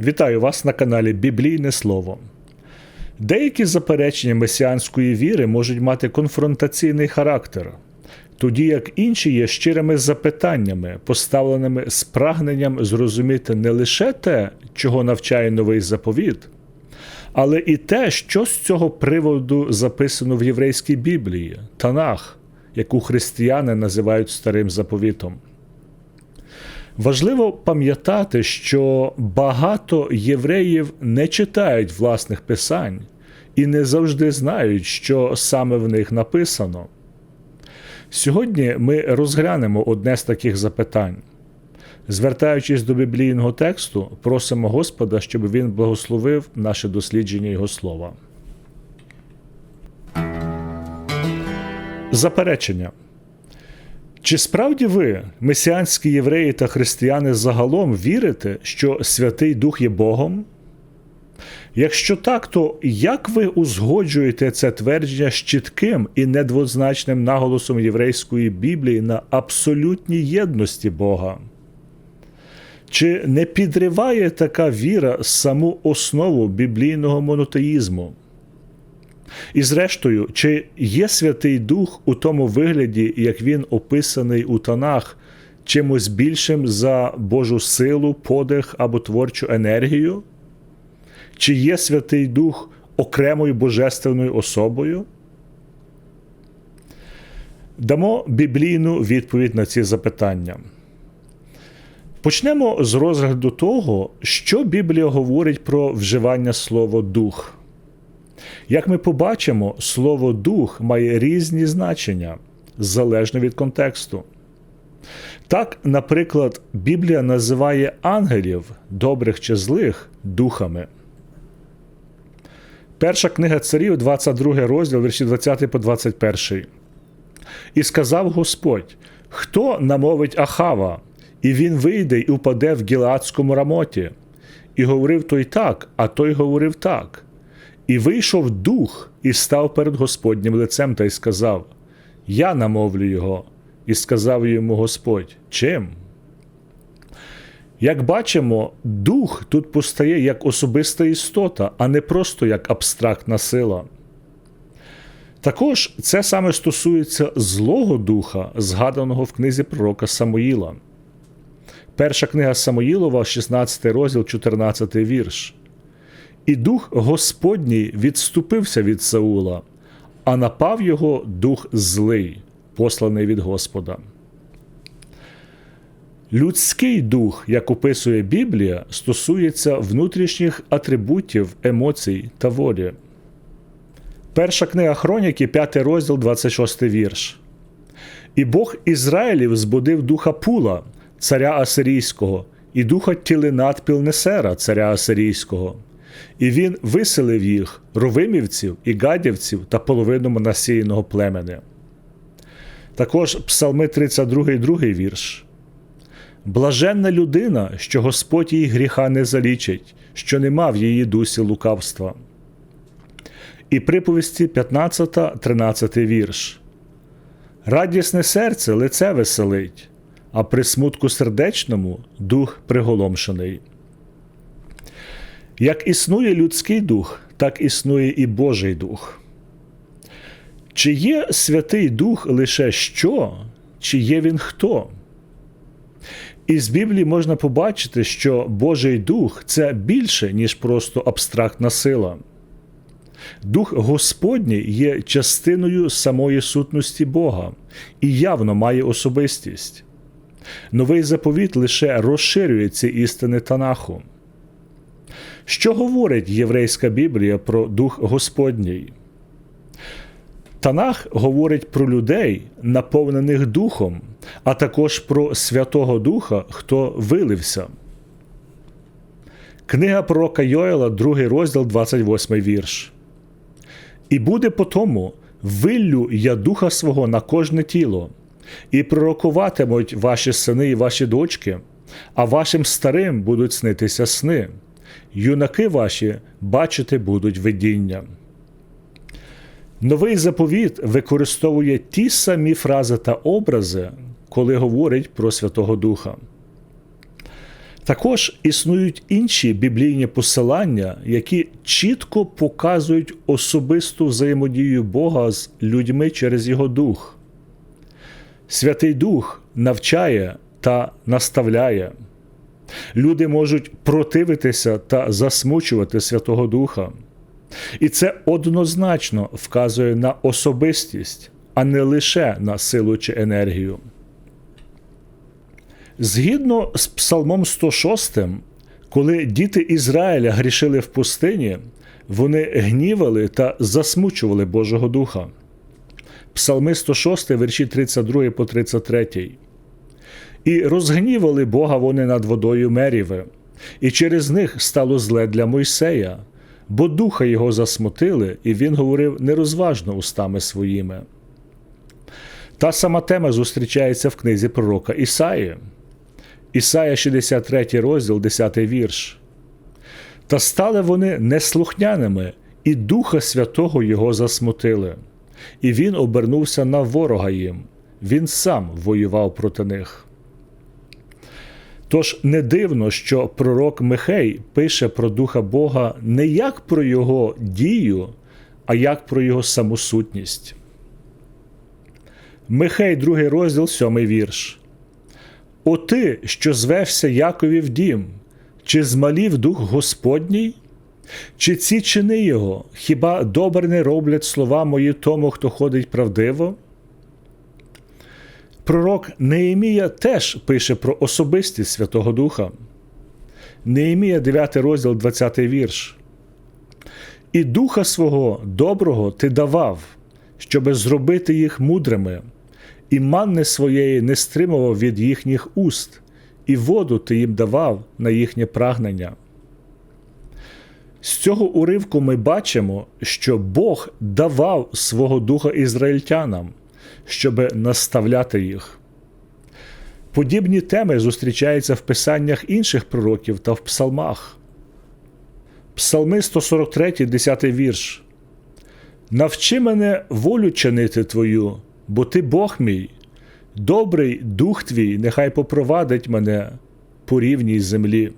Вітаю вас на каналі Біблійне Слово. Деякі заперечення месіанської віри можуть мати конфронтаційний характер, тоді як інші є щирими запитаннями, поставленими з прагненням зрозуміти не лише те, чого навчає новий заповіт, але і те, що з цього приводу записано в єврейській Біблії, Танах, яку християни називають старим заповітом. Важливо пам'ятати, що багато євреїв не читають власних писань і не завжди знають, що саме в них написано. Сьогодні ми розглянемо одне з таких запитань. Звертаючись до біблійного тексту, просимо Господа, щоб він благословив наше дослідження Його слова. Заперечення. Чи справді ви, месіанські євреї та християни загалом вірите, що Святий Дух є Богом? Якщо так, то як ви узгоджуєте це твердження з чітким і недвозначним наголосом єврейської Біблії на абсолютній єдності Бога? Чи не підриває така віра саму основу біблійного монотеїзму? І зрештою, чи є Святий Дух у тому вигляді, як він описаний у Танах, чимось більшим за Божу силу, подих або творчу енергію? Чи є Святий Дух окремою божественною особою? Дамо біблійну відповідь на ці запитання. Почнемо з розгляду того, що Біблія говорить про вживання слова дух. Як ми побачимо, слово дух має різні значення залежно від контексту. Так, наприклад, Біблія називає ангелів, добрих чи злих, духами. Перша книга царів, 22 розділ, вірші 20 по 21. І сказав Господь: Хто намовить Ахава, і він вийде й упаде в Гілеадському рамоті? І говорив той так, а той говорив так. І вийшов дух і став перед Господнім лицем та й сказав: Я намовлю його, і сказав йому Господь, чим? Як бачимо, дух тут постає як особиста істота, а не просто як абстрактна сила. Також це саме стосується Злого Духа, згаданого в книзі пророка Самоїла. Перша книга Самоїлова, 16 розділ, 14 вірш. І дух Господній відступився від Саула, а напав його дух злий, посланий від Господа. Людський дух, як описує Біблія, стосується внутрішніх атрибутів, емоцій та волі. Перша книга Хроніки, 5 розділ, 26 вірш. І Бог Ізраїлів збудив духа Пула, царя Асирійського, і духа Тілинат Пілнесера, царя Асирійського. І він виселив їх, ровимівців і гадівців та половину монасійного племени. Також Псалми 32, 2 вірш. Блаженна людина, що Господь їй гріха не залічить, що нема в її дусі лукавства. І приповісті 15, 13 вірш. Радісне серце лице веселить, а при смутку сердечному дух приголомшений. Як існує людський дух, так існує і Божий дух. Чи є Святий Дух лише що, чи є він хто? Із Біблії можна побачити, що Божий Дух це більше, ніж просто абстрактна сила. Дух Господній є частиною самої сутності Бога і явно має особистість. Новий заповіт лише розширює ці істини Танаху. Що говорить єврейська Біблія про Дух Господній? Танах говорить про людей, наповнених Духом, а також про Святого Духа, хто вилився. Книга пророка Йоела, 2 розділ, 28 вірш. І буде по тому, виллю я духа свого на кожне тіло, і пророкуватимуть ваші сини і ваші дочки, а вашим старим будуть снитися сни юнаки ваші бачити будуть видіння. Новий заповіт використовує ті самі фрази та образи, коли говорить про Святого Духа. Також існують інші біблійні посилання, які чітко показують особисту взаємодію Бога з людьми через Його Дух. Святий Дух навчає та наставляє. Люди можуть противитися та засмучувати Святого Духа. І це однозначно вказує на особистість, а не лише на силу чи енергію. Згідно з Псалмом 106, коли діти Ізраїля грішили в пустині, вони гнівали та засмучували Божого Духа. Псалми 106, вірші 32 по 33. І розгнівали Бога вони над водою Меріве, і через них стало зле для Мойсея, бо духа його засмутили, і він говорив нерозважно устами своїми. Та сама тема зустрічається в книзі пророка Ісаї. Ісая 63 розділ, 10 вірш. Та стали вони неслухняними, і Духа Святого Його засмутили, і він обернувся на ворога їм, він сам воював проти них. Тож не дивно, що пророк Михей пише про Духа Бога не як про Його дію, а як про Його самосутність. Михей, другий розділ, сьомий вірш. О ти, що звевся Яковів дім, чи змалів дух Господній? Чи ці чини його, хіба добре не роблять слова мої тому, хто ходить правдиво? Пророк Неємія теж пише про особистість Святого Духа. Неємія, 9 розділ, 20 вірш. І духа свого доброго ти давав, щоби зробити їх мудрими і манни своєї не стримував від їхніх уст, і воду ти їм давав на їхнє прагнення. З цього уривку ми бачимо, що Бог давав свого духа ізраїльтянам, щоб наставляти їх. Подібні теми зустрічаються в писаннях інших пророків та в псалмах. Псалми 143, 10 вірш. Навчи мене волю чинити Твою, бо ти Бог мій, добрий дух твій, нехай попровадить мене по рівній землі.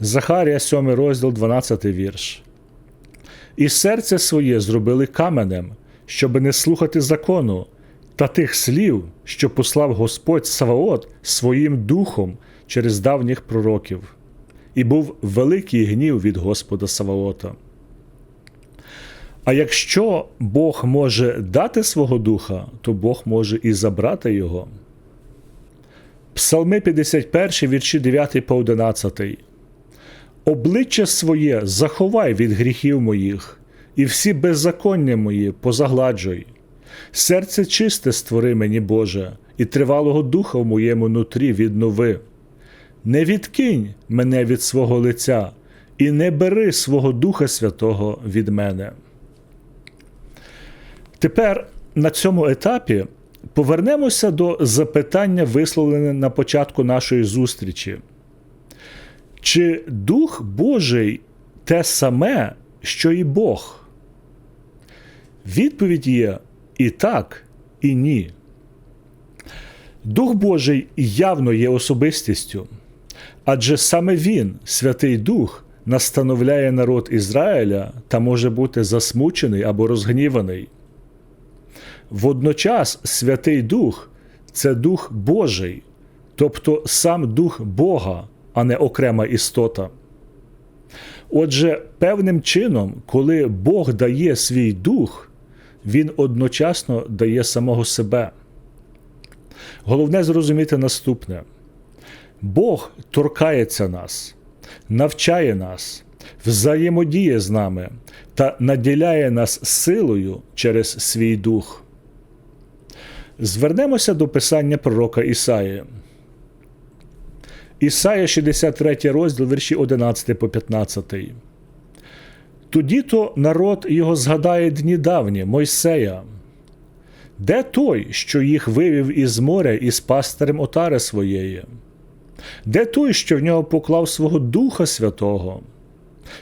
Захарія 7 розділ 12 вірш. І серце своє зробили каменем, щоб не слухати закону та тих слів, що послав Господь Саваот своїм духом через давніх пророків, і був великий гнів від Господа Саваота. А якщо Бог може дати свого духа, то Бог може і забрати його. Псалми 51, вірші 9 по 11. Обличчя своє заховай від гріхів моїх, і всі беззаконня мої позагладжуй. Серце чисте створи мені, Боже, і тривалого духа в моєму нутрі віднови. Не відкинь мене від свого лиця, і не бери свого Духа Святого від мене. Тепер на цьому етапі повернемося до запитання, висловлене на початку нашої зустрічі. Чи Дух Божий те саме, що і Бог? Відповідь є і так, і ні. Дух Божий явно є особистістю, адже саме Він, Святий Дух, настановляє народ Ізраїля та може бути засмучений або розгніваний. Водночас Святий Дух це Дух Божий, тобто сам Дух Бога, а не окрема істота. Отже, певним чином, коли Бог дає свій дух, Він одночасно дає самого себе. Головне зрозуміти наступне: Бог торкається нас, навчає нас, взаємодіє з нами та наділяє нас силою через свій дух. Звернемося до писання пророка Ісаї. Ісая 63 розділ вірші 11 по 15. Тоді то народ його згадає дні давні, Мойсея. Де той, що їх вивів із моря із пастирем отари своєї? Де той, що в нього поклав свого Духа Святого,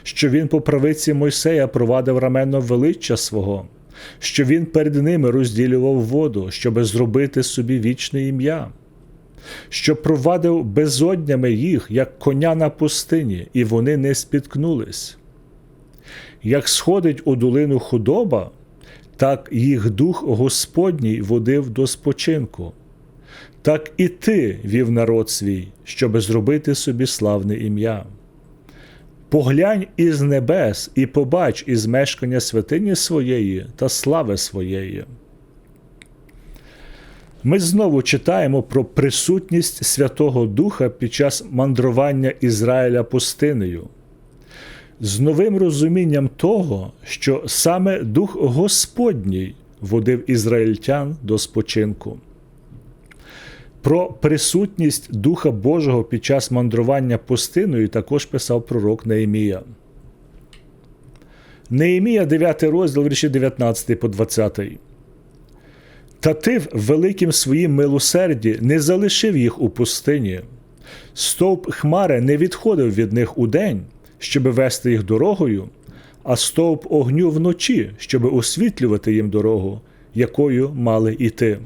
що він по правиці Мойсея провадив раменно величчя свого? що він перед ними розділював воду, щоби зробити собі вічне ім'я. що провадив безоднями їх, як коня на пустині, і вони не спіткнулись. Як сходить у долину худоба, так їх дух Господній водив до спочинку. Так і ти вів народ свій, щоби зробити собі славне ім'я. Поглянь із небес і побач із мешкання святині своєї та слави своєї. Ми знову читаємо про присутність Святого Духа під час мандрування Ізраїля пустинею, з новим розумінням того, що саме Дух Господній водив ізраїльтян до спочинку. Про присутність Духа Божого під час мандрування пустиною також писав пророк Неемія. Неемія, 9 розділ, вірші 19 по 20. Та ти в великим своїм милосерді не залишив їх у пустині. Стовп Хмари не відходив від них удень, щоб вести їх дорогою, а стовп огню вночі, щоб освітлювати їм дорогу, якою мали йти.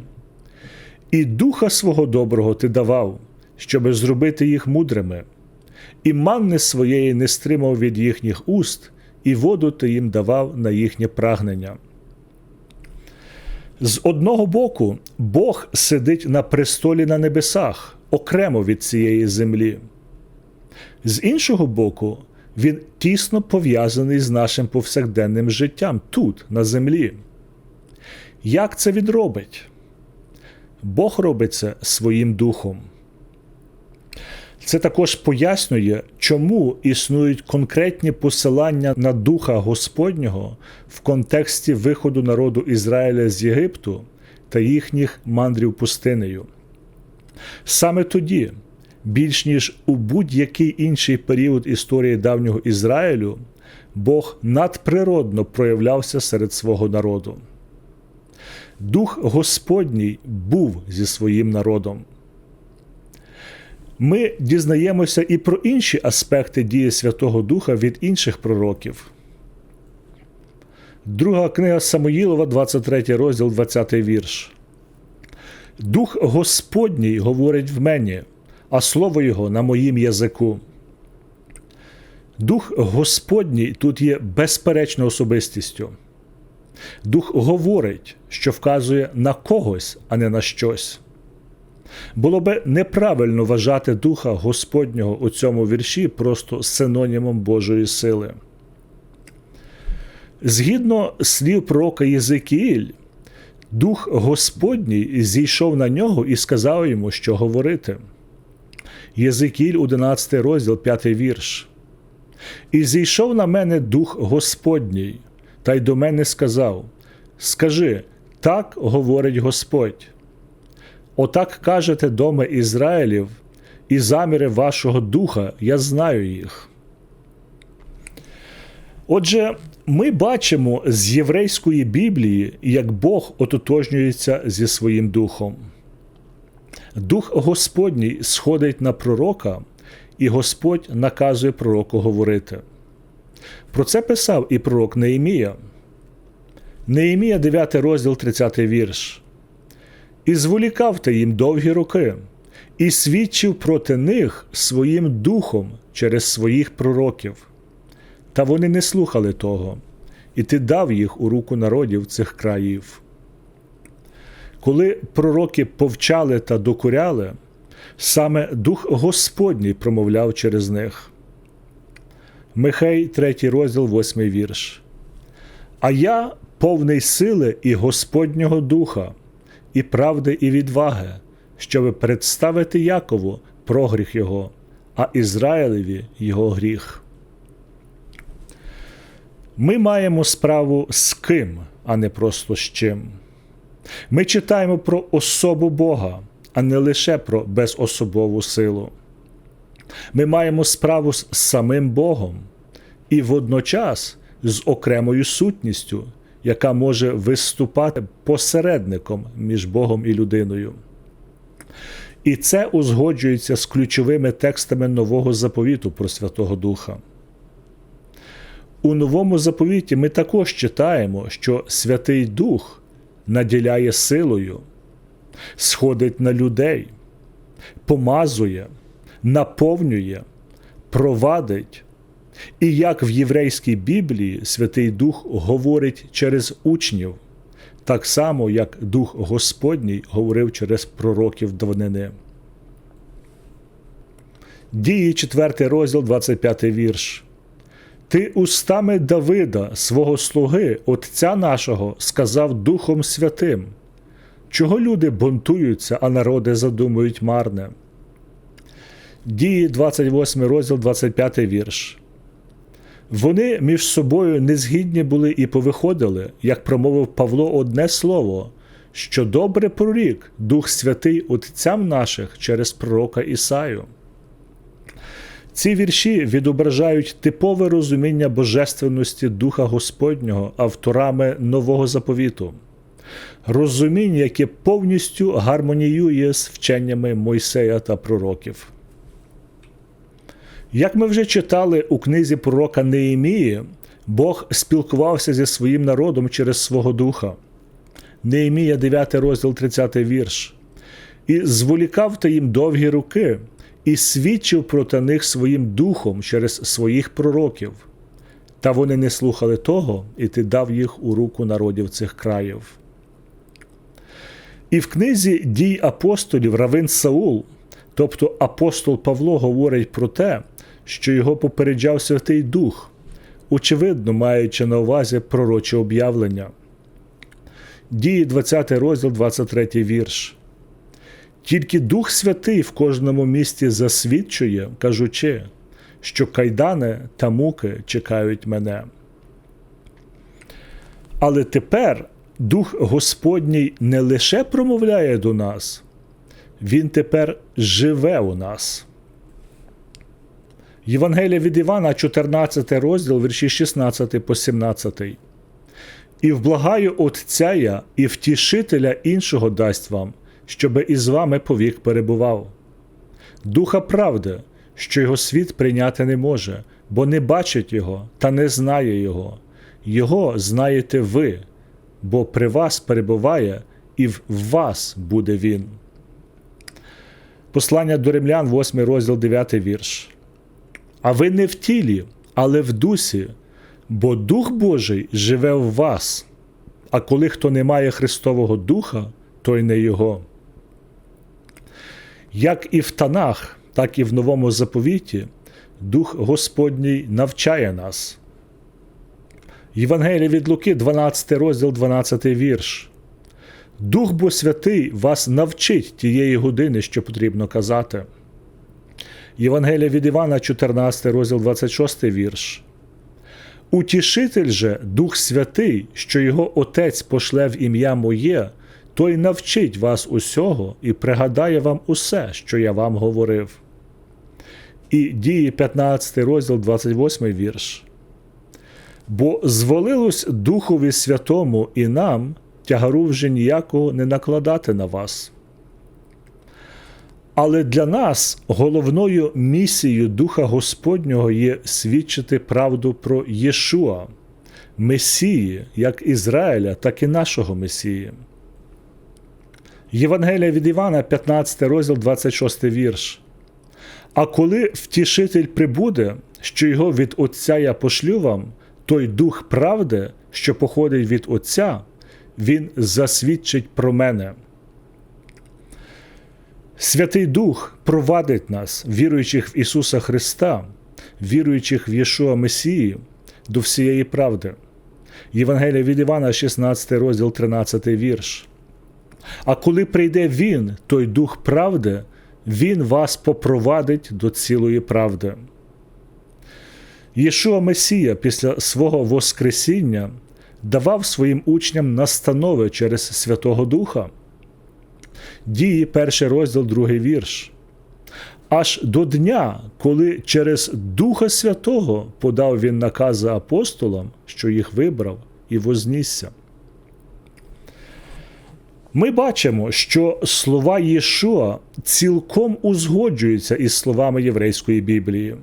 І духа свого доброго ти давав, щоби зробити їх мудрими, і манни своєї не стримав від їхніх уст, і воду ти їм давав на їхнє прагнення. З одного боку, Бог сидить на престолі на небесах, окремо від цієї землі. З іншого боку, він тісно пов'язаний з нашим повсякденним життям тут, на землі. Як це він робить? Бог робить це своїм духом. Це також пояснює, чому існують конкретні посилання на Духа Господнього в контексті виходу народу Ізраїля з Єгипту та їхніх мандрів пустинею. Саме тоді, більш ніж у будь-який інший період історії давнього Ізраїлю, Бог надприродно проявлявся серед свого народу. Дух Господній був зі своїм народом. Ми дізнаємося і про інші аспекти дії Святого Духа від інших пророків. Друга книга Самоїлова, 23 розділ, 20 вірш. Дух Господній говорить в мені, а слово Його на моїм язику. Дух Господній тут є безперечно особистістю. Дух говорить, що вказує на когось, а не на щось. Було би неправильно вважати Духа Господнього у цьому вірші просто синонімом Божої сили. Згідно слів пророка Єзикіїль, Дух Господній зійшов на нього і сказав йому, що говорити. Єзикіль, 11 розділ, 5 вірш. І зійшов на мене Дух Господній, та й до мене сказав: Скажи, так говорить Господь. Отак кажете доме Ізраїлів, і заміри вашого духа, я знаю їх. Отже, ми бачимо з єврейської Біблії, як Бог ототожнюється зі своїм духом. Дух Господній сходить на пророка, і Господь наказує пророку говорити. Про це писав і пророк Неємія. Неємія, 9 розділ, 30 вірш. І зволікав ти їм довгі роки, і свідчив проти них своїм духом через своїх пророків. Та вони не слухали того, і ти дав їх у руку народів цих країв. Коли пророки повчали та докуряли, саме Дух Господній промовляв через них. Михей, 3 розділ, 8 вірш. А я повний сили і Господнього Духа, і правди, і відваги, щоби представити Якову прогріх його, а Ізраїлеві його гріх. Ми маємо справу з ким, а не просто з чим. Ми читаємо про особу Бога, а не лише про безособову силу. Ми маємо справу з самим Богом і водночас з окремою сутністю, яка може виступати посередником між Богом і людиною. І це узгоджується з ключовими текстами нового заповіту про Святого Духа. У новому заповіті ми також читаємо, що Святий Дух наділяє силою, сходить на людей, помазує, наповнює, провадить. І як в єврейській Біблії Святий Дух говорить через учнів, так само, як Дух Господній говорив через пророків давнини. Дії 4 розділ, 25 вірш. Ти устами Давида, свого слуги, Отця нашого, сказав Духом Святим. Чого люди бунтуються, а народи задумують марне? Дії 28 розділ, 25 вірш. Вони між собою незгідні були і повиходили, як промовив Павло одне слово, що добре прорік Дух Святий Отцям наших через пророка Ісаю. Ці вірші відображають типове розуміння божественності Духа Господнього авторами нового заповіту, розуміння, яке повністю гармоніює з вченнями Мойсея та пророків. Як ми вже читали у книзі пророка Неємії, Бог спілкувався зі своїм народом через свого духа. Неємія, 9 розділ 30 вірш. І зволікав та їм довгі руки, і свідчив проти них своїм духом через своїх пророків. Та вони не слухали того, і ти дав їх у руку народів цих країв. І в книзі дій апостолів Равин Саул, тобто апостол Павло, говорить про те, що його попереджав Святий Дух, очевидно, маючи на увазі пророче об'явлення. Дії 20 розділ, 23 вірш. Тільки Дух Святий в кожному місті засвідчує, кажучи, що кайдани та муки чекають мене. Але тепер Дух Господній не лише промовляє до нас, Він тепер живе у нас. Євангелія від Івана, 14 розділ, вірші 16 по 17. І вблагаю Отця я, і втішителя іншого дасть вам, щоби із вами повік перебував. Духа правди, що його світ прийняти не може, бо не бачить його та не знає Його. Його знаєте ви, бо при вас перебуває, і в вас буде Він. Послання до римлян, 8 розділ 9 вірш. А ви не в тілі, але в дусі, бо Дух Божий живе в вас, а коли хто не має Христового Духа, той не Його. Як і в Танах, так і в новому заповіті, Дух Господній навчає нас. Євангелія від Луки, 12 розділ, 12 вірш. Дух бо святий вас навчить тієї години, що потрібно казати. Євангелія від Івана, 14 розділ, 26 вірш. Утішитель же, Дух Святий, що його Отець пошле в ім'я Моє, той навчить вас усього і пригадає вам усе, що я вам говорив. І діє 15 розділ, 28 вірш. Бо зволилось Духові Святому і нам тягару вже ніякого не накладати на вас. Але для нас головною місією Духа Господнього є свідчити правду про Єшуа, Месії, як Ізраїля, так і нашого Месії. Євангелія від Івана, 15 розділ, 26 вірш. А коли втішитель прибуде, що його від Отця я пошлю вам, той дух правди, що походить від Отця, Він засвідчить про мене. Святий Дух провадить нас, віруючих в Ісуса Христа, віруючих в Єшуа Месії, до всієї правди. Євангелія від Івана, 16 розділ, 13 вірш. А коли прийде Він, той Дух правди, Він вас попровадить до цілої правди. Єшуа Месія після свого Воскресіння давав своїм учням настанови через Святого Духа. Дії перший розділ, другий вірш. Аж до дня, коли через Духа Святого подав він накази апостолам, що їх вибрав, і вознісся. Ми бачимо, що слова Єшуа цілком узгоджуються із словами єврейської Біблії.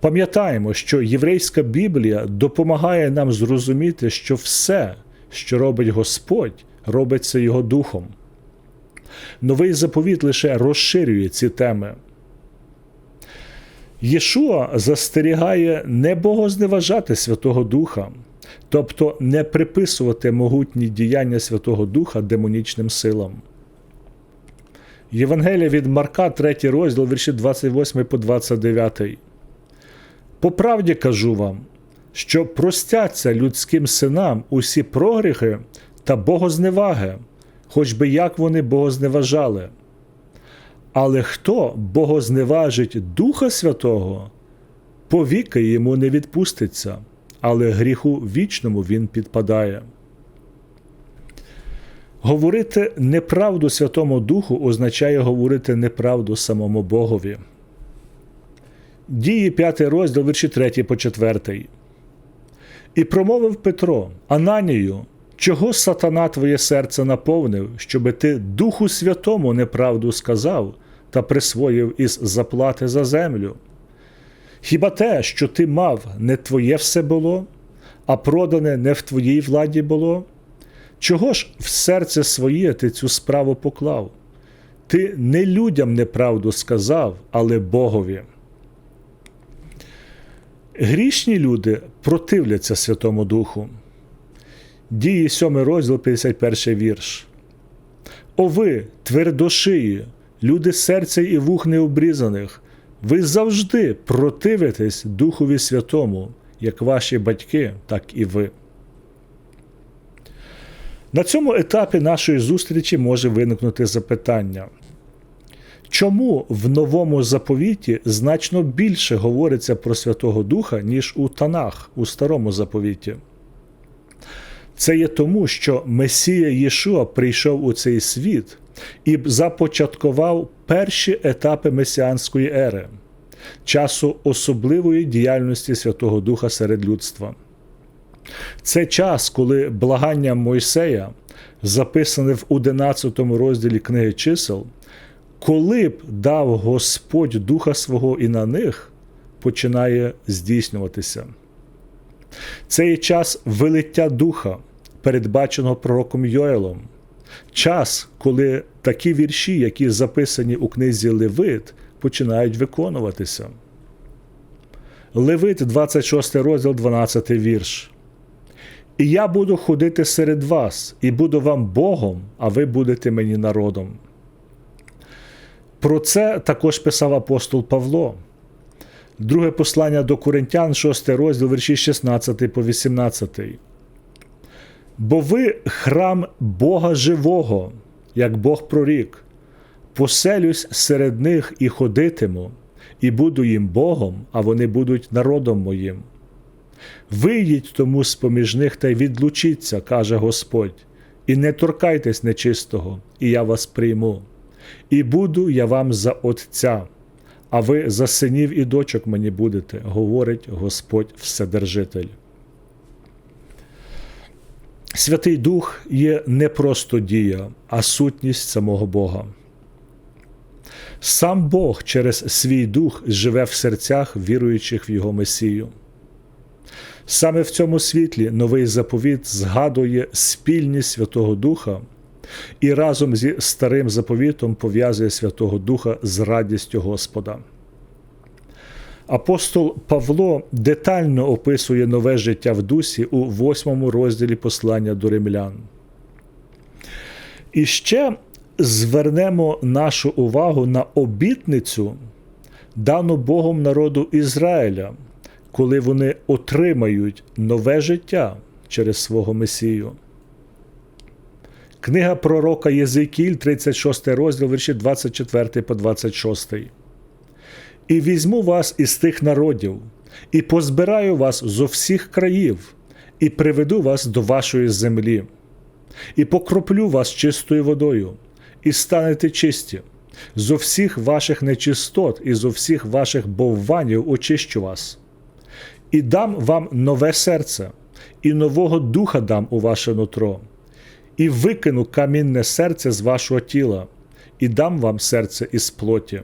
Пам'ятаємо, що єврейська Біблія допомагає нам зрозуміти, що все, що робить Господь, робиться Його Духом. Новий заповіт лише розширює ці теми. Єшуа застерігає не богозневажати Святого Духа, тобто не приписувати могутні діяння Святого Духа демонічним силам. Євангелія від Марка, 3 розділ, вірші 28 по 29. По правді кажу вам, що простяться людським синам усі прогріхи та богозневаги, хоч би як вони богозневажали. Але хто богозневажить Духа Святого, повіки йому не відпуститься, але гріху вічному він підпадає. Говорити неправду Святому Духу означає говорити неправду самому Богові. Дії 5 розділ вірші 3 по 4. І промовив Петро Ананію, чого сатана твоє серце наповнив, щоби ти Духу Святому неправду сказав та присвоїв із заплати за землю? Хіба те, що ти мав, не твоє все було, а продане не в твоїй владі було? Чого ж в серце своє ти цю справу поклав? Ти не людям неправду сказав, але Богові. Грішні люди противляться Святому Духу. Дії 7 розділ 51 вірш. О ви, твердошиї, люди серця і вух необрізаних, ви завжди противитесь Духові Святому, як ваші батьки, так і ви. На цьому етапі нашої зустрічі може виникнути запитання. Чому в новому заповіті значно більше говориться про Святого Духа, ніж у Танах у старому заповіті? Це є тому, що Месія Єшуа прийшов у цей світ і започаткував перші етапи месіанської ери, часу особливої діяльності Святого Духа серед людства. Це час, коли благання Мойсея, записане в 11 розділі книги чисел, коли б дав Господь Духа свого і на них, починає здійснюватися. Це є час вилиття Духа, передбаченого пророком Йоелом, час, коли такі вірші, які записані у книзі Левит, починають виконуватися. Левит, 26 розділ, 12 вірш. І я буду ходити серед вас, і буду вам Богом, а ви будете мені народом. Про це також писав апостол Павло. Друге послання до Коринтян, 6 розділ, вірші 16 по 18. Бо ви храм Бога живого, як Бог прорік, поселюсь серед них і ходитиму, і буду їм Богом, а вони будуть народом моїм. Вийдіть тому з поміж них та й відлучіться, каже Господь, і не торкайтесь нечистого, і я вас прийму. І буду я вам за Отця, а ви за синів і дочок мені будете, говорить Господь Вседержитель. Святий Дух є не просто дія, а сутність самого Бога. Сам Бог через свій дух живе в серцях віруючих в Його Месію. Саме в цьому світлі новий заповіт згадує спільність Святого Духа і разом зі старим заповітом пов'язує Святого Духа з радістю Господа. Апостол Павло детально описує нове життя в дусі у восьмому розділі послання до римлян. І ще звернемо нашу увагу на обітницю, дану Богом народу Ізраїля, коли вони отримають нове життя через свого Месію. Книга пророка Єзикіль, 36 розділ, вірші 24 по 26. І візьму вас із тих народів, і позбираю вас зо всіх країв, і приведу вас до вашої землі, і покроплю вас чистою водою, і станете чисті. Зо всіх ваших нечистот і зо всіх ваших бовванів очищу вас, і дам вам нове серце, і нового духа дам у ваше нутро, і викину камінне серце з вашого тіла, і дам вам серце із плоті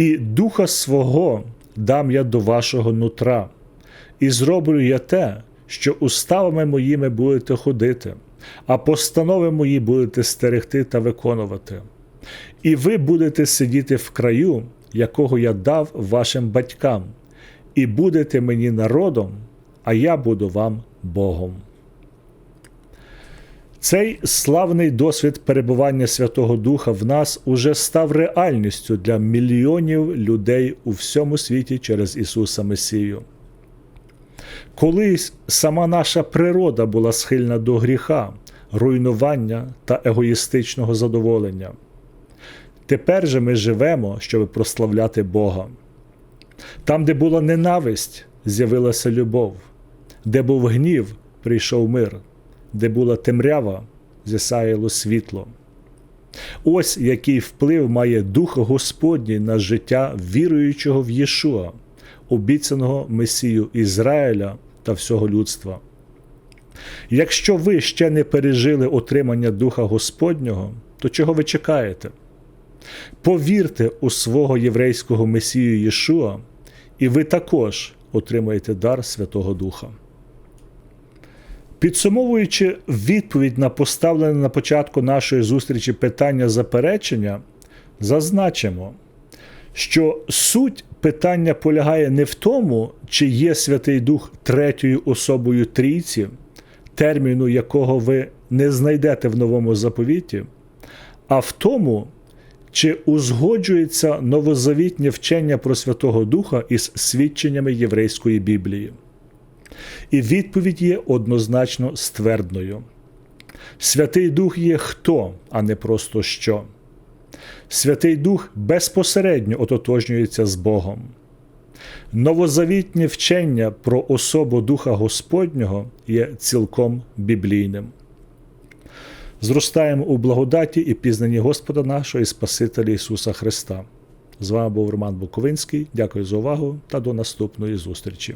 і духа свого дам я до вашого нутра, і зроблю я те, що уставами моїми будете ходити, а постанови мої будете стерегти та виконувати. І ви будете сидіти в краю, якого я дав вашим батькам, і будете мені народом, а я буду вам Богом. Цей славний досвід перебування Святого Духа в нас уже став реальністю для мільйонів людей у всьому світі через Ісуса Месію. Колись сама наша природа була схильна до гріха, руйнування та егоїстичного задоволення. Тепер же ми живемо, щоб прославляти Бога. Там, де була ненависть, з'явилася любов, де був гнів, прийшов мир, де була темрява, зісаяло світло. Ось який вплив має Дух Господній на життя віруючого в Єшуа, обіцяного Месію Ізраїля та всього людства. Якщо ви ще не пережили отримання Духа Господнього, то чого ви чекаєте? Повірте у свого єврейського Месію Єшуа, і ви також отримаєте дар Святого Духа. Підсумовуючи відповідь на поставлене на початку нашої зустрічі питання заперечення, зазначимо, що суть питання полягає не в тому, чи є Святий Дух третьою особою трійці, терміну якого ви не знайдете в новому заповіті, а в тому, чи узгоджується новозавітнє вчення про Святого Духа із свідченнями єврейської Біблії. І відповідь є однозначно ствердною. Святий Дух є хто, а не просто що. Святий Дух безпосередньо ототожнюється з Богом. Новозавітнє вчення про особу Духа Господнього є цілком біблійним. Зростаємо у благодаті і пізнанні Господа нашого і Спасителя Ісуса Христа. З вами був Роман Буковинський. Дякую за увагу та до наступної зустрічі.